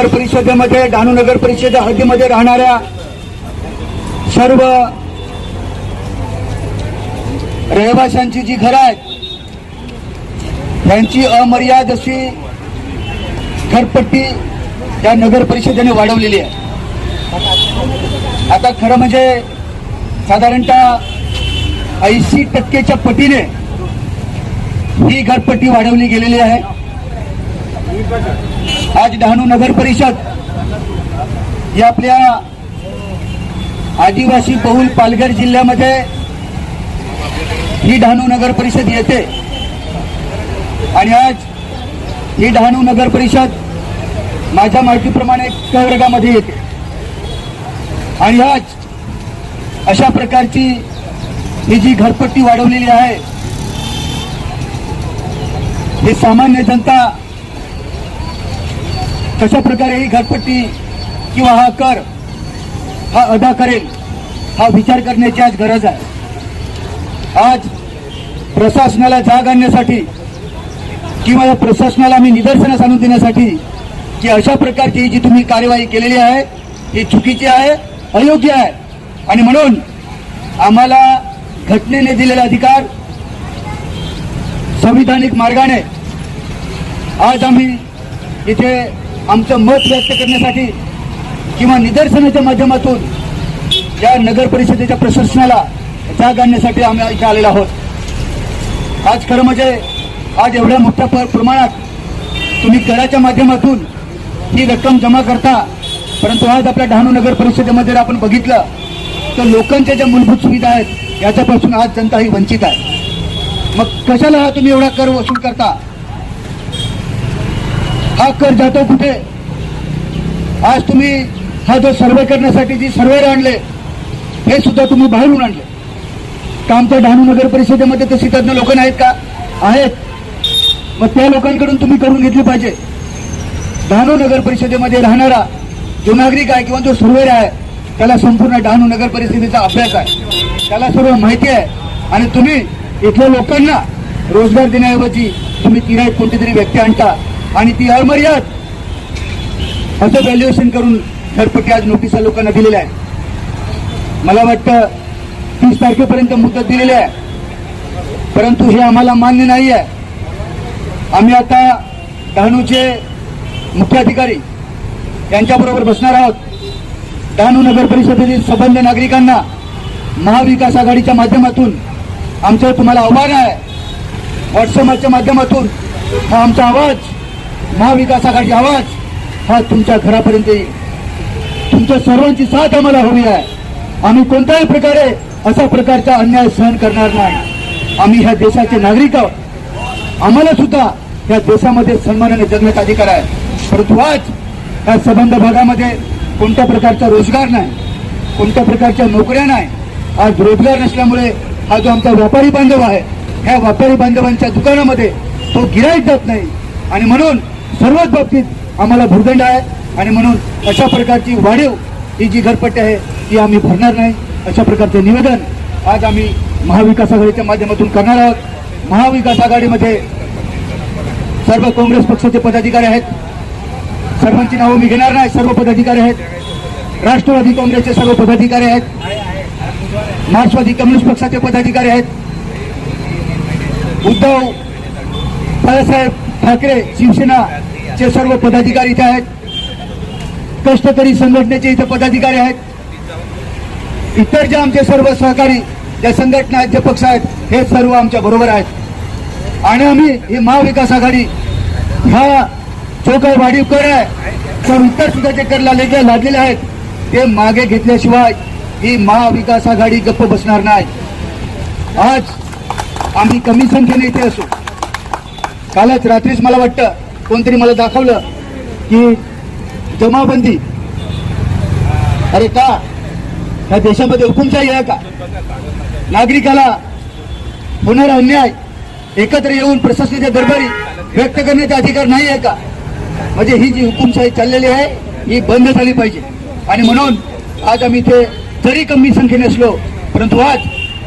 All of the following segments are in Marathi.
नगर परिषदेमध्ये डहाणू नगर परिषद हद्दीमध्ये राहणाऱ्या सर्व रहिवाशांची जी घरं आहेत त्यांची अमर्याद अशी घरपट्टी त्या नगर परिषदेने वाढवलेली आहे. आता खरं म्हणजे साधारणतः ऐंशी टक्केच्या पटीने ही घरपट्टी वाढवली गेलेली आहे. आज डहाणू नगर परिषद. ही आपल्या आदिवासी बहुल पालघर जिल्ह्यामध्ये ही डहाणू नगर परिषद येते. आणि आज ही डहाणू नगर परिषद माझ्या माहितीप्रमाणे क वर्गामध्ये येते. आणि आज अशा प्रकारची ही जी घरपट्टी वाढवलेली आहे ही सामान्य जनता कशा प्रकारे ही घरपट्टी किंवा हा कर हा अदा करेल हा विचार करण्याची आज गरज आहे. आज प्रशासनाला जाग आणण्यासाठी किंवा या प्रशासनाला मी निदर्शनास आणून देण्यासाठी की अशा प्रकारची जी तुम्ही कार्यवाही केलेली आहे ही चुकीची आहे अयोग्य आहे. आणि म्हणून आम्हाला घटनेने दिलेला अधिकार संविधानिक मार्गाने आज आम्ही इथे आमचं मत व्यक्त करण्यासाठी किंवा निदर्शनाच्या माध्यमातून या नगर परिषदेच्या प्रशासनाला जाग आणण्यासाठी आम्ही इथे आलेलो आहोत. आज खरं म्हणजे आज एवढ्या मोठ्या प्रमाणात तुम्ही कराच्या माध्यमातून ही रक्कम जमा करता परंतु आज आपल्या डहाणू नगर परिषदेमध्ये जर आपण बघितलं तर लोकांच्या ज्या मूलभूत सुविधा आहेत याच्यापासून आज जनता ही वंचित आहे. मग कशाला हा तुम्ही एवढा कर वसूल करता? हा कर जातो कुठे? आज तुम्ही हा जो सर्वे करण्यासाठी जी सर्वेर आणले हे सुद्धा तुम्ही बाहेरून आणले. का आमच्या डहाणू नगर परिषदेमध्ये तशी तज्ञ लोक नाहीत का? आहेत. मग त्या लोकांकडून तुम्ही करून घेतली पाहिजे. डहाणू नगर परिषदेमध्ये राहणारा जो नागरिक आहे किंवा जो सर्वेर आहे त्याला संपूर्ण डहाणू नगर परिषदेचा अभ्यास आहे. त्याला सर्व माहिती आहे. आणि तुम्ही इथल्या लोकांना रोजगार देण्याऐवजी तुम्ही तिराईत कोणती तरी व्यक्ती आणता. आणि ती अमर्याद असं व्हॅल्युएशन करून घरपट्टी आज नोटिसा लोकांना दिलेल्या आहे मला वाटतं तीस तारखेपर्यंत मुदत दिलेली आहे. परंतु हे आम्हाला मान्य नाही आहे आम्ही आता डहाणूचे मुख्याधिकारी यांच्याबरोबर बसणार आहोत. डहाणू नगर परिषदेतील संबंध नागरिकांना महाविकास आघाडीच्या माध्यमातून आमचं तुम्हाला आव्हान आहे. व्हॉट्सअपच्या माध्यमातून हा आमचा आवाज महाविकास आघाडी आवाज हा तुमच्या घरापर्यंत येईल. तुमच्या सर्वांची साथ आम्हाला हवी आहे. आम्ही कोणत्याही प्रकारे असा प्रकारचा अन्याय सहन करणार नाही. आम्ही ह्या देशाचे नागरिक आहोत. आम्हाला सुद्धा या देशामध्ये सन्मानाने जगण्याचा अधिकार आहे. परंतु आज या संबंध भागामध्ये कोणत्या प्रकारचा रोजगार नाही कोणत्या प्रकारच्या नोकऱ्या नाही आज रोजगार नसल्यामुळे हा जो आमचा व्यापारी बांधव आहे ह्या व्यापारी बांधवांच्या दुकानामध्ये तो गिराईक जात नाही. आणि म्हणून सर्वच बाबतीत आम्हाला भुर्दंड आहे. आणि म्हणून अशा प्रकारची वाढीव ही जी घरपट्टी आहे ती आम्ही भरणार नाही. अशा प्रकारचे निवेदन आज आम्ही महाविकास आघाडीच्या माध्यमातून करणार आहोत. महाविकास आघाडीमध्ये सर्व काँग्रेस पक्षाचे पदाधिकारी आहेत. सर्वांची नावं मी घेणार नाही. सर्व पदाधिकारी आहेत. राष्ट्रवादी काँग्रेसचे सर्व पदाधिकारी आहेत. मार्क्सवादी कम्युनिस्ट पक्षाचे पदाधिकारी आहेत. उद्धव बाळासाहेब ठाकरे शिवसेनाचे सर्व पदाधिकारी इथे आहेत. कष्टकरी संघटनेचे इथे पदाधिकारी आहेत. इतर जे आमचे सर्व सहकारी ज्या संघटना आहेत जे पक्ष आहेत हे सर्व आमच्या बरोबर आहेत. आणि आम्ही ही महाविकास आघाडी हा जो काही वाढीव कर आहे तर इतर सुद्धा जे कर लादलेले लादलेले आहेत ते मागे घेतल्याशिवाय ही महाविकास आघाडी गप्प बसणार नाही. आज आम्ही कमी संख्येने इथे असू. कालच रात्रीच मला वाटतं कोणतरी मला दाखवलं की जमाबंदी अरे का? या देशामध्ये हुकुमशाही आहे का? नागरिकाला होणारा अन्याय एकत्र येऊन प्रशासनाच्या दरबारी व्यक्त करण्याचा अधिकार नाही आहे का? म्हणजे ही जी हुकुमशाही चाललेली आहे ही बंद झाली पाहिजे. आणि म्हणून आज आम्ही इथे जरी कमी संख्येने असलो परंतु आज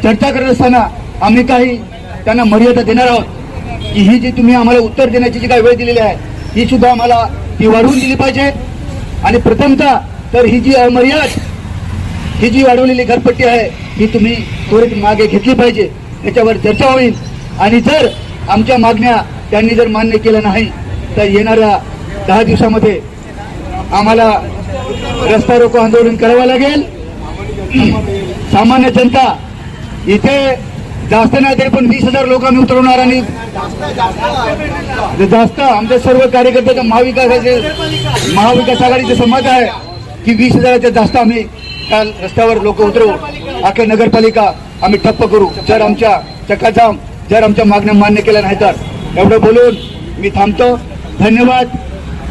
चर्चा करत असताना आम्ही काही त्यांना मर्यादा देणार आहोत. की ही जी तुम्ही आम्हाला उत्तर देण्याची जी काही वेळ दिलेली आहे ही सुद्धा आम्हाला ती वाढवून दिली पाहिजे. आणि प्रथमता तर ही जी अमर्याद ही जी वाढवलेली घरपट्टी आहे ही तुम्ही त्वरित मागे घेतली पाहिजे. याच्यावर चर्चा होईल. आणि जर आमच्या मागण्या त्यांनी जर मान्य केल्या नाही तर येणाऱ्या दहा दिवसामध्ये आम्हाला रस्ता रोको आंदोलन करावं लागेल. सामान्य जनता इथे जास्त नाही तरी पण वीस हजार लोक आम्ही उतरवणार आणि जास्त आमचे सर्व कार्यकर्ते महाविकासाचे महाविकास आघाडीचे समज आहे की वीस हजाराच्या जास्त आम्ही त्या रस्त्यावर लोक उतरवू. अख्या नगरपालिका आम्ही ठप्प करू. जर आमच्या चक्काजाम जर आमच्या मागण्या मान्य केल्या नाही तर. एवढं बोलून मी थांबतो. धन्यवाद.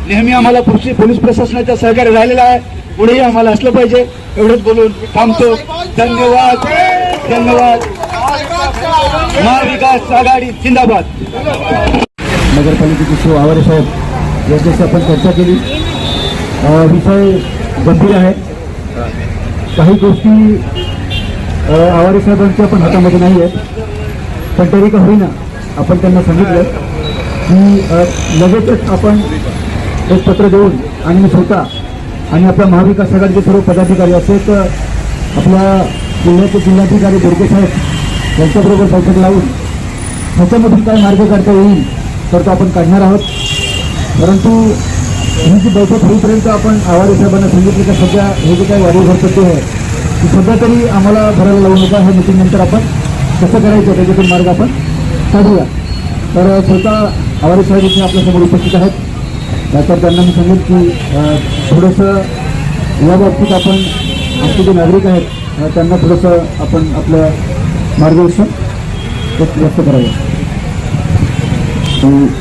नेहमी आम्हाला पोलीस पोलीस प्रशासनाचा सहकार्य राहिलेला आहे. पुढेही आम्हाला असलं पाहिजे. एवढंच बोलून थांबतो. धन्यवाद. धन्यवाद. महाविकास आघाडी जिंदाबाद. नगरपालिकेचे शिव आवारे साहेब यांच्याशी आपण चर्चा केली. विषय गंभीर आहे काही गोष्टी आवारे साहेबांच्या पण हातामध्ये नाही आहेत. पण तरी का होईना आपण त्यांना सांगितलं की लगेचच आपण एक पत्र देऊन आणि मी स्वतः आणि आपल्या महाविकास आघाडीचे सर्व पदाधिकारी असेच आपल्या जिल्ह्याचे जिल्हाधिकारी बोडके साहेब यांच्याबरोबर बैठक लावून ह्याच्यामधून काय मार्ग काढता येईल तर तो आपण काढणार आहोत. परंतु ही जी बैठक होईपर्यंत आपण आवाडे साहेबांना सांगितलं की सध्या हे जे काही वाढीव घरपट्टी आहे ती सध्या तरी आम्हाला भरायला लावू नका. ह्या मीटिंग नंतर आपण कसं करायचं त्याच्यातून मार्ग आपण काढूया. तर स्वतः आवाडे साहेब इथे आपल्यासमोर उपस्थित आहेत. तर त्यांना मी सांगेन की थोडंसं याबाबतीत आपण आमचे जे नागरिक आहेत त्यांना थोडंसं आपण आपल्या मार्गदर्शन व्यक्त करावं.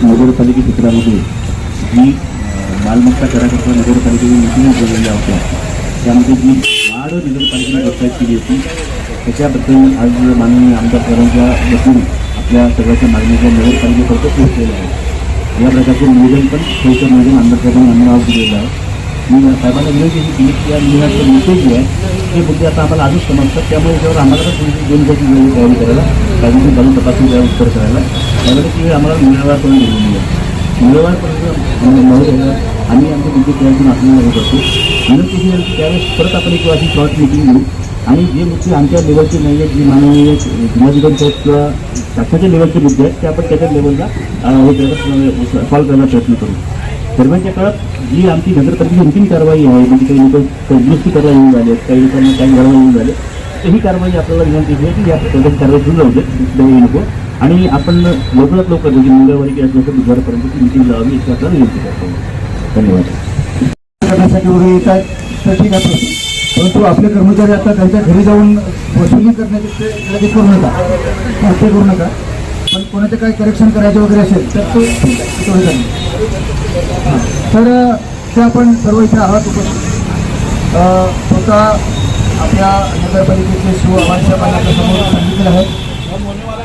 नगरपालिके क्षेत्रामध्ये जी मालमत्ता कराकरता नगरपालिकेने मिटिंग बोलवल्या होत्या त्यामध्ये जी वाढ नगरपालिकेने व्यवसाय केली होती त्याच्याबद्दल आज माननीय आमदार सरांच्या बसून आपल्या सगळ्याच्या मागणीच्या नगरपालिकेपर्यंत पोहोचलेल्या आहेत या प्रकारचं नियोजन पण थोडंसं नियोजन आमदार साहेबांनी आम्हाला आज दिलेलं आहे. मी साहेबांना विनंती केली की या निवेदनाचं मेसेज जे आहे ते मुद्दे आता आम्हाला आजच समजतात त्यामुळे त्यावर आम्हाला पण दोन दिवसाची वेळ तयारी करायला काहीतरी जाऊन तपासून द्या उत्तर करायला. त्यामुळे ती आम्हाला मंगळवारपर्यंत दिलेली आहे मंगळवारपर्यंत महोदय आम्ही आमच्या मुद्दे तयार आपल्याला हे करतो विनंती ही आहे त्यावेळेस परत आपण एक अशी शॉर्ट मिटिंग घेऊ. आणि जे मुद्दे आमच्या लेवलचे नाही आहेत जे माननीय जिल्हाधिकारी साहेब किंवा शासनाच्या लेवलचे मुद्दे आहेत ते आपण त्याच्या लेवलला हे करायला सॉल्व्ह करायला प्रयत्न करू. दरम्यानच्या काळात जी आमची नगरपालिकेची अंतिम कारवाई आहे म्हणजे काही लोक तंदुरुस्ती करायला येऊन झाले काही लोकांना काही घराला येऊन झाले तर ही कारवाई आपल्याला विनंती आहे की या प्रकारची कारवाई सुरू राहू दे नको. आणि आपण लवकरात लवकर म्हणजे मंगळवारी किंवा असं बुधवारपर्यंत ती मिटिंग लावावी याची आपल्याला विनंती करतो. धन्यवाद. करण्यासाठी वगैरे येत आहेत तर ठीक आहे. परंतु आपले कर्मचारी आता त्यांच्या घरी जाऊन वसुली करण्याचे ते लगेच करू नका. ते करू नका. पण कोणाचं काही करेक्शन करायचं वगैरे असेल तर ते ठीक आहे, तर ते आपण सर्व इथे आहात उपस्थित. स्वतः आपल्या नगरपालिकेचे शिव आव्हाड साहेबांना आपल्यासमोर सांगितलेलं आहे.